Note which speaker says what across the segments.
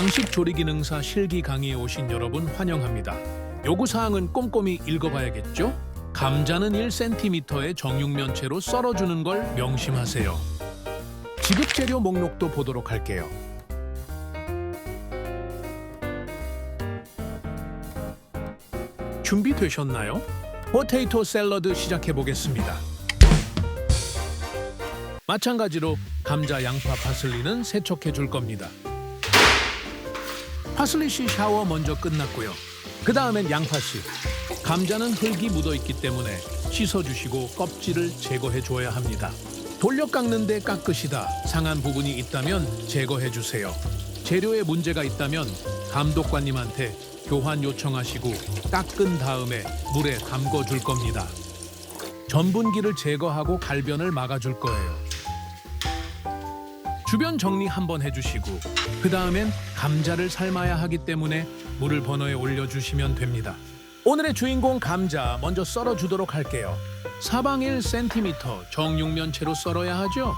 Speaker 1: 양식 조리 기능사 실기 강의에 오신 여러분 환영합니다. 요구 사항은 꼼꼼히 읽어봐야겠죠? 감자는 1cm의 정육면체로 썰어주는 걸 명심하세요. 지급 재료 목록도 보도록 할게요. 준비되셨나요? 포테이토 샐러드 시작해 보겠습니다. 마찬가지로 감자, 양파, 파슬리는 세척해 줄 겁니다. 파슬리 씨 샤워 먼저 끝났고요. 그 다음엔 양파 씨. 감자는 흙이 묻어 있기 때문에 씻어 주시고 껍질을 제거해 줘야 합니다. 돌려 깎는데 깎으시다 상한 부분이 있다면 제거해 주세요. 재료에 문제가 있다면 감독관님한테 교환 요청하시고 깎은 다음에 물에 담궈 줄 겁니다. 전분기를 제거하고 갈변을 막아줄 거예요. 주변 정리 한번 해주시고 그 다음엔 감자를 삶아야 하기 때문에 물을 버너에 올려주시면 됩니다. 오늘의 주인공 감자 먼저 썰어주도록 할게요. 사방 1cm 정육면체로 썰어야 하죠.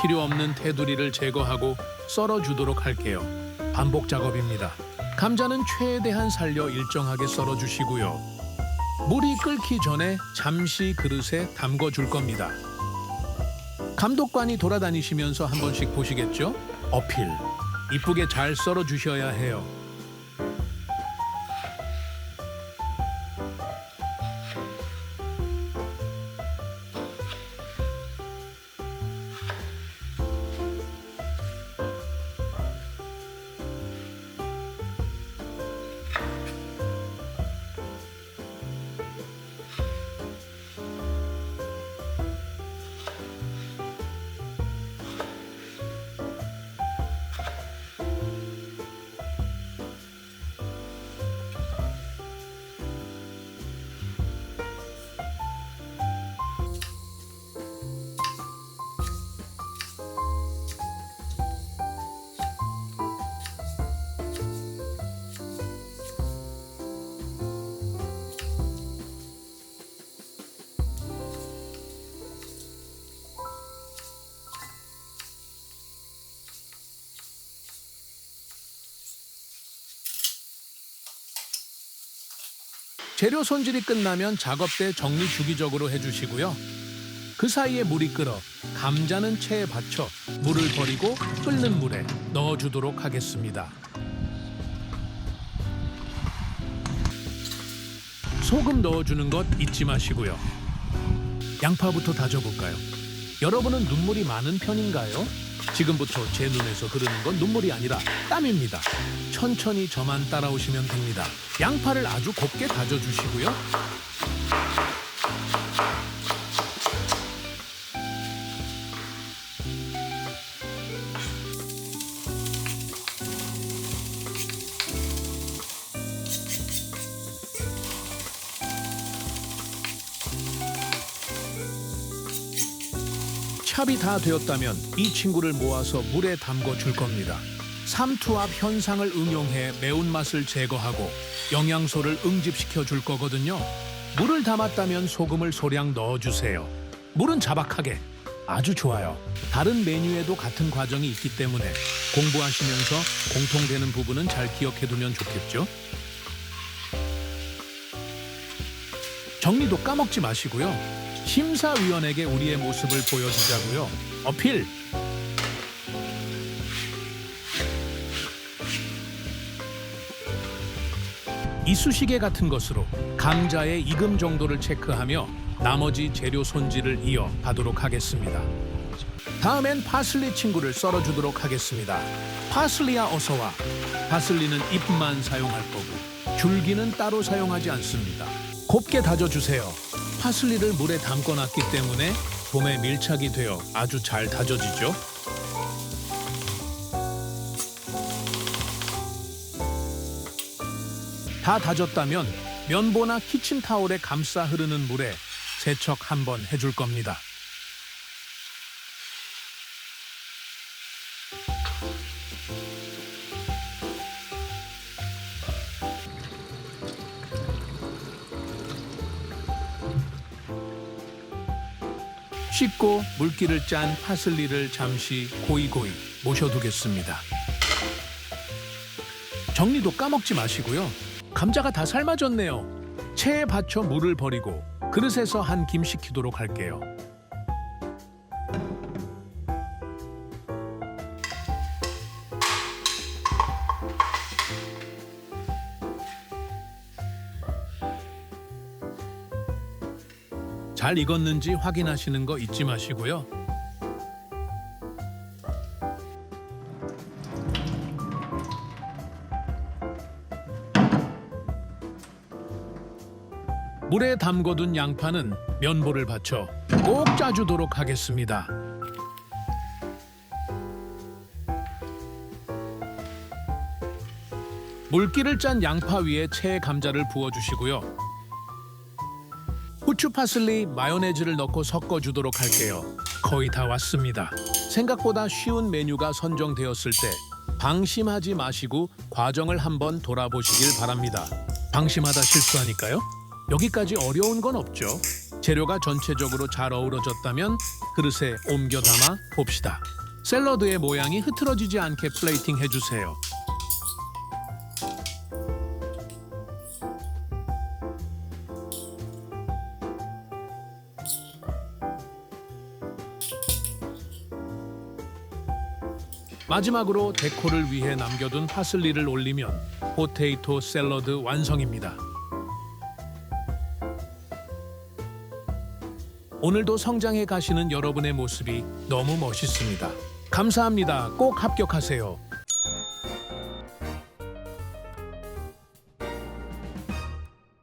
Speaker 1: 필요 없는 테두리를 제거하고 썰어주도록 할게요. 반복 작업입니다. 감자는 최대한 살려 일정하게 썰어주시고요. 물이 끓기 전에 잠시 그릇에 담궈 줄 겁니다. 감독관이 돌아다니시면서 한 번씩 보시겠죠? 어필. 이쁘게 잘 썰어 주셔야 해요. 재료 손질이 끝나면 작업대 정리 주기적으로 해주시고요. 그 사이에 물이 끓어 감자는 체에 받쳐 물을 버리고 끓는 물에 넣어주도록 하겠습니다. 소금 넣어주는 것 잊지 마시고요. 양파부터 다져볼까요? 여러분은 눈물이 많은 편인가요? 지금부터 제 눈에서 흐르는 건 눈물이 아니라 땀입니다. 천천히 저만 따라오시면 됩니다. 양파를 아주 곱게 다져주시고요. 찹이 다 되었다면 이 친구를 모아서 물에 담궈 줄 겁니다. 삼투압 현상을 응용해 매운맛을 제거하고 영양소를 응집시켜 줄 거거든요. 물을 담았다면 소금을 소량 넣어 주세요. 물은 자박하게 아주 좋아요. 다른 메뉴에도 같은 과정이 있기 때문에 공부하시면서 공통되는 부분은 잘 기억해 두면 좋겠죠? 정리도 까먹지 마시고요. 심사위원에게 우리의 모습을 보여주자고요. 어필. 이쑤시개 같은 것으로 감자의 익음 정도를 체크하며 나머지 재료 손질을 이어 가도록 하겠습니다. 다음엔 파슬리 친구를 썰어주도록 하겠습니다. 파슬리야 어서 와. 파슬리는 잎만 사용할 거고 줄기는 따로 사용하지 않습니다. 곱게 다져주세요. 파슬리를 물에 담궈 놨기 때문에 봄에 밀착이 되어 아주 잘 다져지죠. 다 다졌다면 면보나 키친타올에 감싸 흐르는 물에 세척 한번 해줄 겁니다. 씻고 물기를 짠 파슬리를 잠시 고이고이 모셔두겠습니다. 정리도 까먹지 마시고요. 감자가 다 삶아졌네요. 체에 받쳐 물을 버리고 그릇에서 한 김 식히도록 할게요. 잘 익었는지 확인하시는 거 잊지 마시고요. 물에 담궈둔 양파는 면보를 받쳐 꼭 짜주도록 하겠습니다. 물기를 짠 양파 위에 채 감자를 부어주시고요. 후추, 파슬리, 마요네즈를 넣고 섞어주도록 할게요. 거의 다 왔습니다. 생각보다 쉬운 메뉴가 선정되었을 때 방심하지 마시고 과정을 한번 돌아보시길 바랍니다. 방심하다 실수하니까요. 여기까지 어려운 건 없죠. 재료가 전체적으로 잘 어우러졌다면 그릇에 옮겨 담아 봅시다. 샐러드의 모양이 흐트러지지 않게 플레이팅 해주세요. 마지막으로 데코를 위해 남겨둔 파슬리를 올리면 포테이토 샐러드 완성입니다. 오늘도 성장해 가시는 여러분의 모습이 너무 멋있습니다. 감사합니다. 꼭 합격하세요.